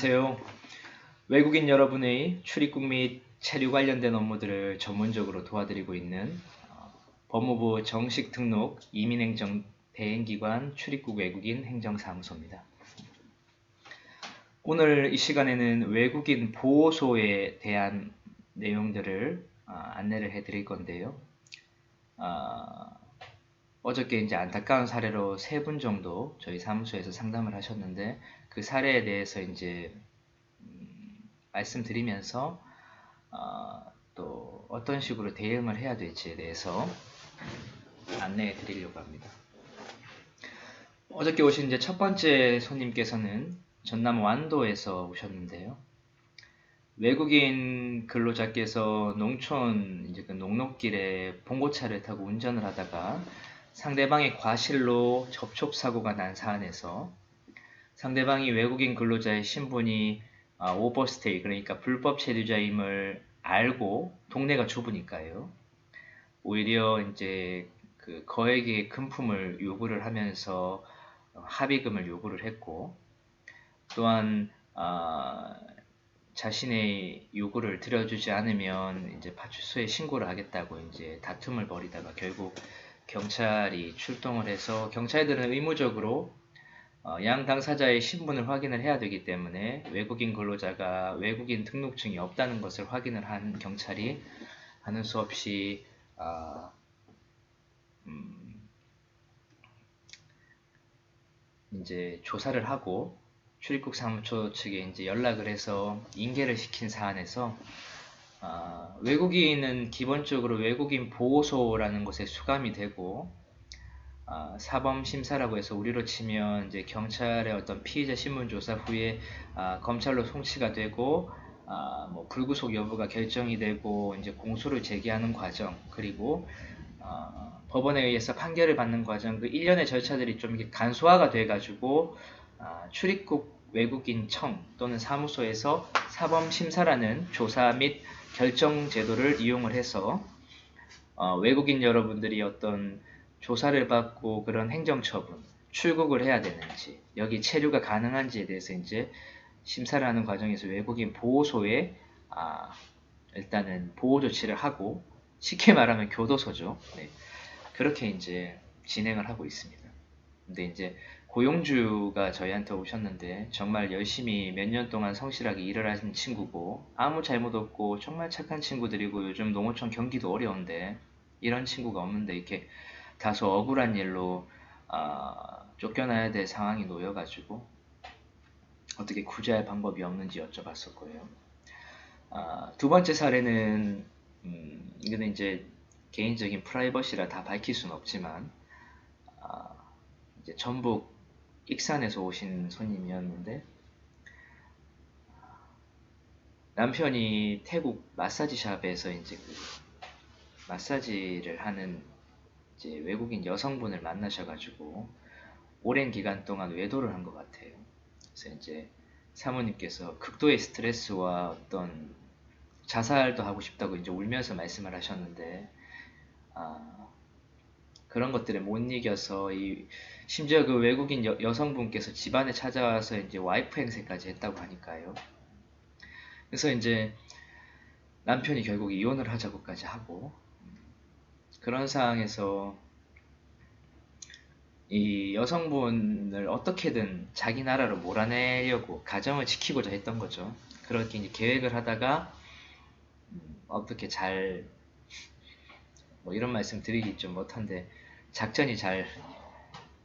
안녕하세요. 외국인 여러분의 출입국 및 체류 관련된 업무들을 전문적으로 도와드리고 있는 어, 법무부 정식 등록 이민행정 대행기관 출입국 외국인 행정사무소입니다. 오늘 이 시간에는 외국인 보호소에 대한 내용들을 어, 안내를 해드릴 건데요. 어, 어저께 이제 안타까운 사례로 세 분 정도 저희 사무소에서 상담을 하셨는데 그 사례에 대해서 이제 음, 말씀드리면서 어, 또 어떤 식으로 대응을 해야 될지에 대해서 안내해 드리려고 합니다. 어저께 오신 이제 첫 번째 손님께서는 전남 완도에서 오셨는데요. 외국인 근로자께서 농촌 이제 그 농록길에 봉고차를 타고 운전을 하다가 상대방의 과실로 접촉 사고가 난 사안에서 상대방이 외국인 근로자의 신분이 아, 오버스테이 그러니까 불법 체류자임을 알고 동네가 좁으니까요. 오히려 이제 그 거액의 금품을 요구를 하면서 합의금을 요구를 했고 또한 아, 자신의 요구를 들여주지 않으면 이제 파출소에 신고를 하겠다고 이제 다툼을 벌이다가 결국 경찰이 출동을 해서 경찰들은 의무적으로 어, 양 당사자의 신분을 확인을 해야 되기 때문에 외국인 근로자가 외국인 등록증이 없다는 것을 확인을 한 경찰이 하는 수 없이 어, 음, 이제 조사를 하고 출입국 사무처 측에 이제 연락을 해서 인계를 시킨 사안에서 어, 외국인은 기본적으로 외국인 보호소라는 곳에 수감이 되고 어, 사범 심사라고 해서 우리로 치면 이제 경찰의 어떤 피의자 신문 조사 후에 어, 검찰로 송치가 되고 어, 뭐 불구속 여부가 결정이 되고 이제 공소를 제기하는 과정 그리고 어, 법원에 의해서 판결을 받는 과정 그 일련의 절차들이 좀 이렇게 간소화가 돼 가지고 어, 출입국 외국인 청 또는 사무소에서 사범 심사라는 조사 및 결정 제도를 이용을 해서 어, 외국인 여러분들이 어떤 조사를 받고 그런 행정처분, 출국을 해야 되는지, 여기 체류가 가능한지에 대해서 이제 심사를 하는 과정에서 외국인 보호소에 아, 일단은 보호 조치를 하고 쉽게 말하면 교도소죠. 네. 그렇게 이제 진행을 하고 있습니다. 근데 이제 고용주가 저희한테 오셨는데 정말 열심히 몇 년 동안 성실하게 일을 하신 친구고 아무 잘못 없고 정말 착한 친구들이고 요즘 농어촌 경기도 어려운데 이런 친구가 없는데 이렇게 다소 억울한 일로 어, 쫓겨나야 될 상황이 놓여가지고 어떻게 구제할 방법이 없는지 여쭤봤었고요. 어, 두 번째 사례는 음, 이거는 이제 개인적인 프라이버시라 다 밝힐 수는 없지만 어, 이제 전북 익산에서 오신 손님이었는데 남편이 태국 마사지 샵에서 이제 그 마사지를 하는 이제 외국인 여성분을 만나셔가지고 오랜 기간 동안 외도를 한 것 같아요. 그래서 이제 사모님께서 극도의 스트레스와 어떤 자살도 하고 싶다고 이제 울면서 말씀을 하셨는데 아, 그런 것들에 못 이겨서 이 심지어 그 외국인 여, 성분께서 집안에 찾아와서 이제 와이프 행세까지 했다고 하니까요. 그래서 이제 남편이 결국 이혼을 하자고까지 하고 그런 상황에서 이 여성분을 어떻게든 자기 나라로 몰아내려고 가정을 지키고자 했던 거죠. 그렇게 이제 계획을 하다가 음, 어떻게 잘 뭐 이런 말씀 드리기 좀 못한데 작전이 잘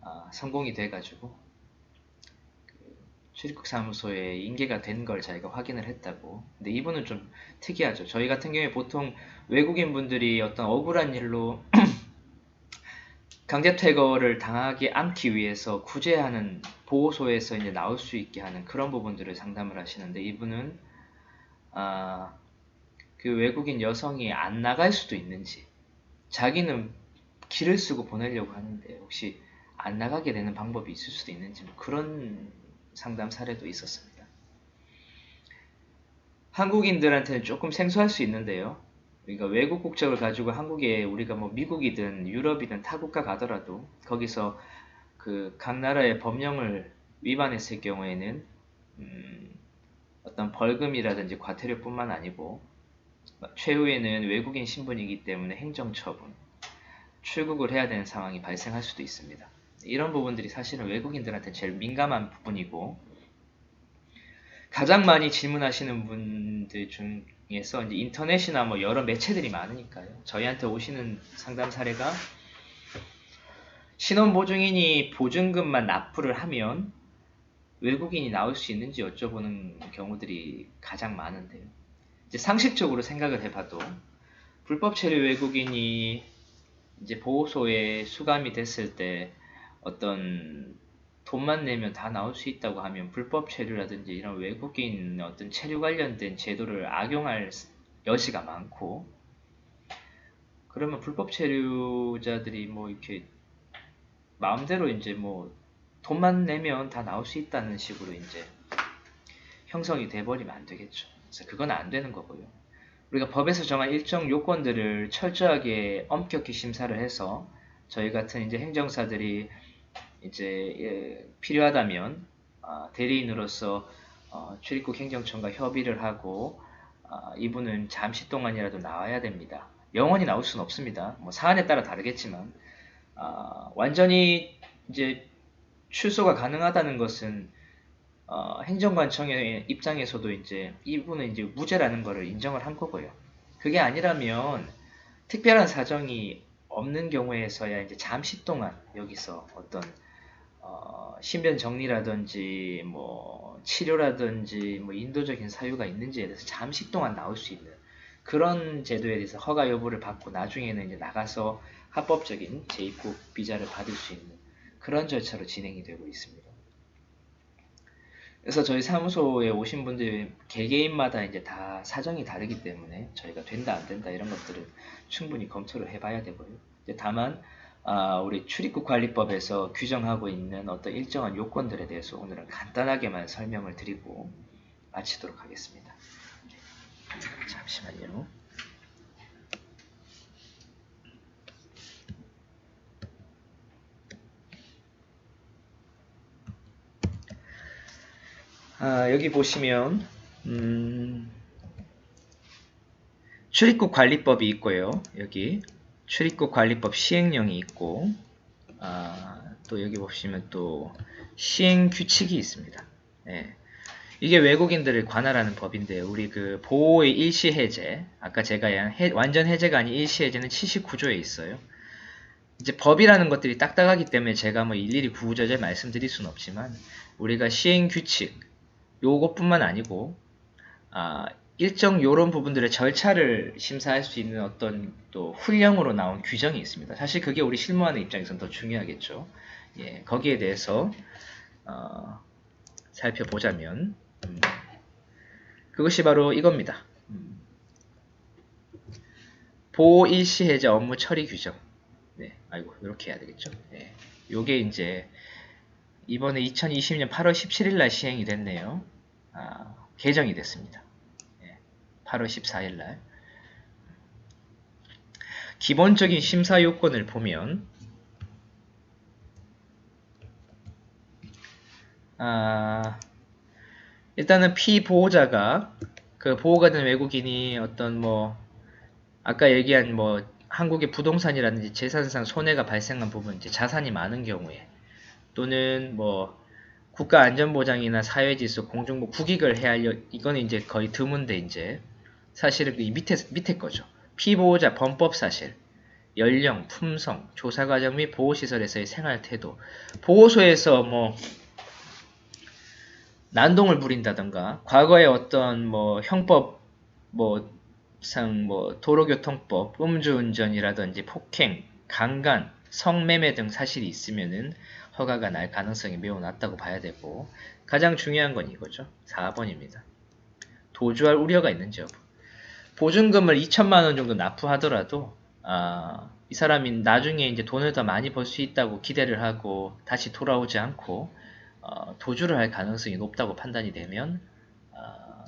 어, 성공이 돼가지고 그 출입국 사무소에 인계가 된 걸 자기가 확인을 했다고. 근데 이분은 좀 특이하죠. 저희 같은 경우에 보통 외국인 분들이 어떤 억울한 일로 강제 퇴거를 당하지 않기 위해서 구제하는 보호소에서 이제 나올 수 있게 하는 그런 부분들을 상담을 하시는데 이분은 아, 그 외국인 여성이 안 나갈 수도 있는지 자기는 길을 쓰고 보내려고 하는데 혹시 안 나가게 되는 방법이 있을 수도 있는지 뭐 그런 상담 사례도 있었습니다. 한국인들한테는 조금 생소할 수 있는데요. 그러니까 외국 국적을 가지고 한국에 우리가 뭐 미국이든 유럽이든 타 국가 가더라도 거기서 그 각 나라의 법령을 위반했을 경우에는 음, 어떤 벌금이라든지 과태료뿐만 아니고 최후에는 외국인 신분이기 때문에 행정처분, 출국을 해야 되는 상황이 발생할 수도 있습니다. 이런 부분들이 사실은 외국인들한테 제일 민감한 부분이고 가장 많이 질문하시는 분들 중에서 이제 인터넷이나 뭐 여러 매체들이 많으니까요. 저희한테 오시는 상담 사례가 신원보증인이 보증금만 납부를 하면 외국인이 나올 수 있는지 여쭤보는 경우들이 가장 많은데요. 이제 상식적으로 생각을 해봐도 불법 체류 외국인이 이제 보호소에 수감이 됐을 때 어떤 돈만 내면 다 나올 수 있다고 하면 불법 체류라든지 이런 외국인 어떤 체류 관련된 제도를 악용할 여지가 많고 그러면 불법 체류자들이 뭐 이렇게 마음대로 이제 뭐 돈만 내면 다 나올 수 있다는 식으로 이제 형성이 돼버리면 안 되겠죠. 그래서 그건 안 되는 거고요. 우리가 법에서 정한 일정 요건들을 철저하게 엄격히 심사를 해서 저희 같은 이제 행정사들이 이제 예, 필요하다면 아, 대리인으로서 어, 출입국 행정청과 협의를 하고 아, 이분은 잠시 동안이라도 나와야 됩니다. 영원히 나올 수는 없습니다. 뭐 사안에 따라 다르겠지만 아, 완전히 이제 출소가 가능하다는 것은 어, 행정관청의 입장에서도 이제 이분은 이제 무죄라는 것을 인정을 한 거고요. 그게 아니라면 특별한 사정이 없는 경우에서야 이제 잠시 동안 여기서 어떤 어, 신변 정리라든지 뭐 치료라든지 뭐 인도적인 사유가 있는지에 대해서 잠시 동안 나올 수 있는 그런 제도에 대해서 허가 여부를 받고 나중에는 이제 나가서 합법적인 재입국 비자를 받을 수 있는 그런 절차로 진행이 되고 있습니다. 그래서 저희 사무소에 오신 분들 개개인마다 이제 다 사정이 다르기 때문에 저희가 된다 안 된다 이런 것들은 충분히 검토를 해봐야 되고요. 다만 아, 우리 출입국 관리법에서 규정하고 있는 어떤 일정한 요건들에 대해서 오늘은 간단하게만 설명을 드리고 마치도록 하겠습니다. 잠시만요. 아, 여기 보시면 음, 출입국 관리법이 있고요. 여기 출입국 관리법 시행령이 있고 아, 또 여기 보시면 또 시행 규칙이 있습니다. 네. 이게 외국인들을 관할하는 법인데 우리 그 보호의 일시 해제 아까 제가 해, 완전 해제가 아닌 일시 해제는 79조에 있어요. 이제 법이라는 것들이 딱딱하기 때문에 제가 뭐 일일이 구구절절 말씀드릴 수는 없지만 우리가 시행 규칙 요것뿐만 아니고 아, 일정 요런 부분들의 절차를 심사할 수 있는 어떤 또 훈령으로 나온 규정이 있습니다. 사실 그게 우리 실무하는 입장에서는 더 중요하겠죠. 예, 거기에 대해서 어, 살펴보자면 음, 그것이 바로 이겁니다. 음, 보호 일시 해제 업무 처리 규정. 네, 아이고 이렇게 해야 되겠죠. 네, 요게 이제 이번에 2020년 8월 17일 날 시행이 됐네요. 아, 개정이 됐습니다. 8월 14일 날. 기본적인 심사 요건을 보면 아, 일단은 피보호자가 그 보호가 된 외국인이 어떤 뭐 아까 얘기한 뭐 한국의 부동산이라든지 재산상 손해가 발생한 부분, 이제 자산이 많은 경우에 또는 뭐 국가안전보장이나 사회질서, 공정부 국익을 헤아려 이거는 이제 거의 드문데 이제 사실은 이 밑에 밑에 거죠. 피보호자 범법 사실, 연령, 품성, 조사 과정 및 보호시설에서의 생활 태도, 보호소에서 뭐 난동을 부린다던가 과거에 어떤 뭐 형법 뭐상 뭐 도로교통법, 음주운전이라든지 폭행, 강간, 성매매 등 사실이 있으면은 허가가 날 가능성이 매우 낮다고 봐야 되고 가장 중요한 건 이거죠. 4번입니다. 도주할 우려가 있는지 여부. 보증금을 2천만 원 정도 납부하더라도 아, 이 사람이 나중에 이제 돈을 더 많이 벌 수 있다고 기대를 하고 다시 돌아오지 않고 어, 도주를 할 가능성이 높다고 판단이 되면 어,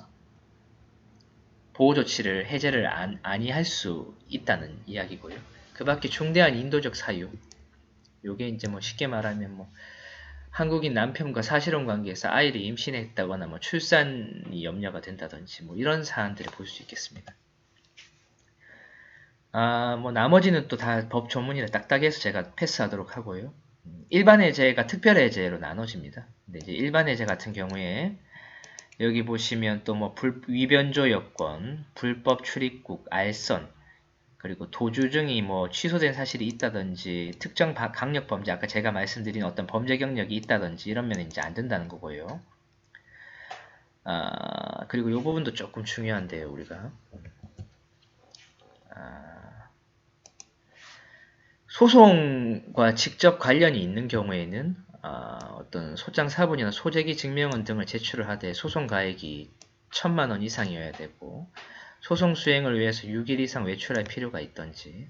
보호 조치를 해제를 안, 아니할 수 있다는 이야기고요. 그 밖에 중대한 인도적 사유 요게 이제 뭐 쉽게 말하면 뭐 한국인 남편과 사실혼 관계에서 아이를 임신했다거나 뭐 출산이 염려가 된다든지 뭐 이런 사안들을 볼 수 있겠습니다. 아, 뭐 나머지는 또 다법 조문이라 딱딱해서 제가 패스하도록 하고요. 음, 일반 해제가 특별 해제로 나눠집니다. 근데 이제 일반 해제 같은 경우에 여기 보시면 또 뭐 위변조 여건, 불법 출입국, 알선, 그리고 도주증이 뭐 취소된 사실이 있다든지 특정 바- 강력 범죄 아까 제가 말씀드린 어떤 범죄 경력이 있다든지 이러면 이제 안 된다는 거고요. 아, 그리고 이 부분도 조금 중요한데요, 우리가. 아, 소송과 직접 관련이 있는 경우에는 아, 어떤 소장 사본이나 소재기 증명원 등을 제출을 하되 소송 가액이 천만 원 이상이어야 되고 소송 수행을 위해서 6일 이상 외출할 필요가 있던지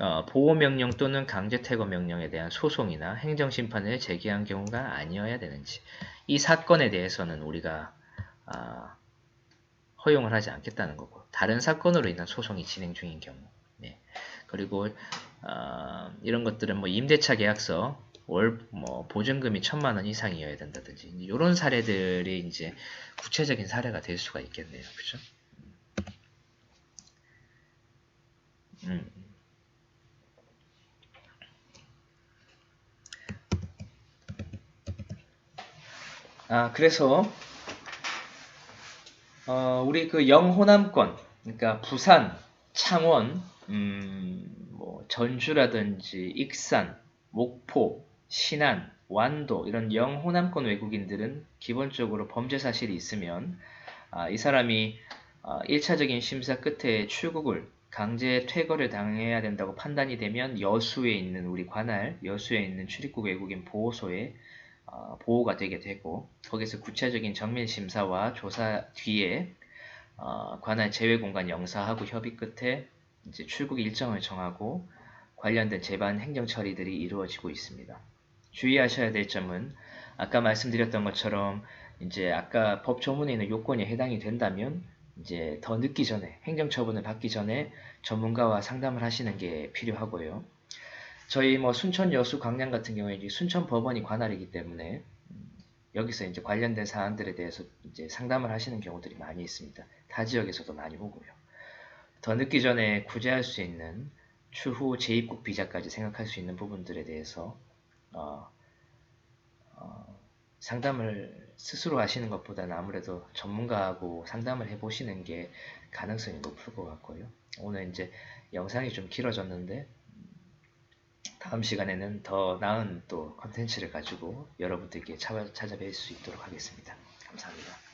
어, 보호명령 또는 강제퇴거 명령에 대한 소송이나 행정심판을 제기한 경우가 아니어야 되는지 이 사건에 대해서는 우리가 아, 허용을 하지 않겠다는 거고 다른 사건으로 인한 소송이 진행 중인 경우 네. 그리고 어, 이런 것들은 뭐 임대차 계약서 월 뭐 보증금이 천만 원 이상이어야 된다든지 이런 사례들이 이제 구체적인 사례가 될 수가 있겠네요 그렇죠? 음. 아, 그래서, 어, 우리 그 영호남권, 그러니까 부산, 창원, 음, 뭐, 전주라든지 익산, 목포, 신안, 완도, 이런 영호남권 외국인들은 기본적으로 범죄 사실이 있으면, 아, 이 사람이 어, 1차적인 심사 끝에 출국을 강제 퇴거를 당해야 된다고 판단이 되면 여수에 있는 우리 관할, 여수에 있는 출입국 외국인 보호소에 어, 보호가 되게 되고 거기서 구체적인 정밀 심사와 조사 뒤에 어, 관할 제외 공간 영사하고 협의 끝에 이제 출국 일정을 정하고 관련된 재반 행정 처리들이 이루어지고 있습니다. 주의하셔야 될 점은 아까 말씀드렸던 것처럼 이제 아까 법 조문에 있는 요건에 해당이 된다면 이제 더 늦기 전에 행정처분을 받기 전에 전문가와 상담을 하시는 게 필요하고요. 저희 뭐 순천 여수 강남 같은 경우에 이제 순천 법원이 관할이기 때문에 음, 여기서 이제 관련된 사안들에 대해서 이제 상담을 하시는 경우들이 많이 있습니다. 타 지역에서도 많이 오고요. 더 늦기 전에 구제할 수 있는 추후 재입국 비자까지 생각할 수 있는 부분들에 대해서 어, 어, 상담을 스스로 하시는 것보다는 아무래도 전문가하고 상담을 해보시는 게 가능성이 높을 것 같고요. 오늘 이제 영상이 좀 길어졌는데 다음 시간에는 더 나은 또 컨텐츠를 가지고 여러분들께 찾아뵐 수 있도록 하겠습니다. 감사합니다.